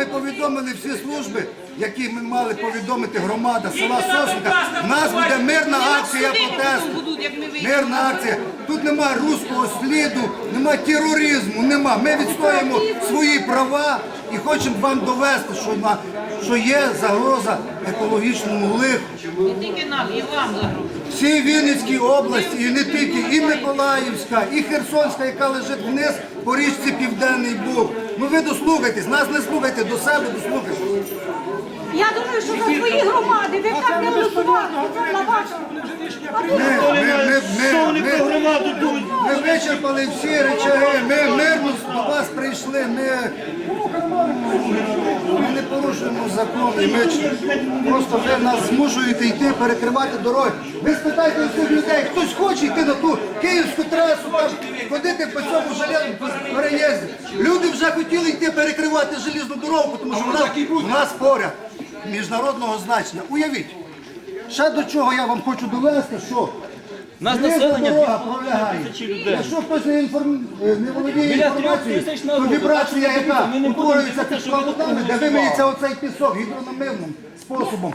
ми повідомили всі служби, які ми мали повідомити громада села Сосенка. У нас буде мирна акція. Мирна акція. Тут немає руського сліду, немає тероризму, нема. Ми відстоїмо свої права і хочемо вам довести, що, на, що є загроза екологічному лиху. Не тільки нам, і вам загрожує. Всій Вінницькій області, і не тільки, і Миколаївська, і Херсонська, яка лежить вниз по річці Південний Буг. Ну ви дослухайтесь, нас не слухайте, до себе дослухайтесь. Я думаю, що за свої громади ви так не голосували на вашу. Ми, ми, ми, ми, ми, громаду думають? ми вичерпали всі речаги, ми мирно до вас прийшли, ми, ми не порушуємо закони, ми просто ви нас змушуєте йти, перекривати дороги. Ви спитайте у цих людей, хтось хоче йти на ту київську трасу, там, ходити по цьому железному переїзді. Люди вже хотіли йти перекривати желізну дорогу, тому що вона у нас поряд міжнародного значення. Уявіть. Ще до чого я вам хочу довести, що Нас населення пролягає. тисячі людей. Якщо хтось не, інформ... е, не володіє Біля трьох інформацією, тисяч на то вібрація, яка ми не будемо утворюється під що ви складами, де голосували. вимиється оцей пісок гідрономивним способом,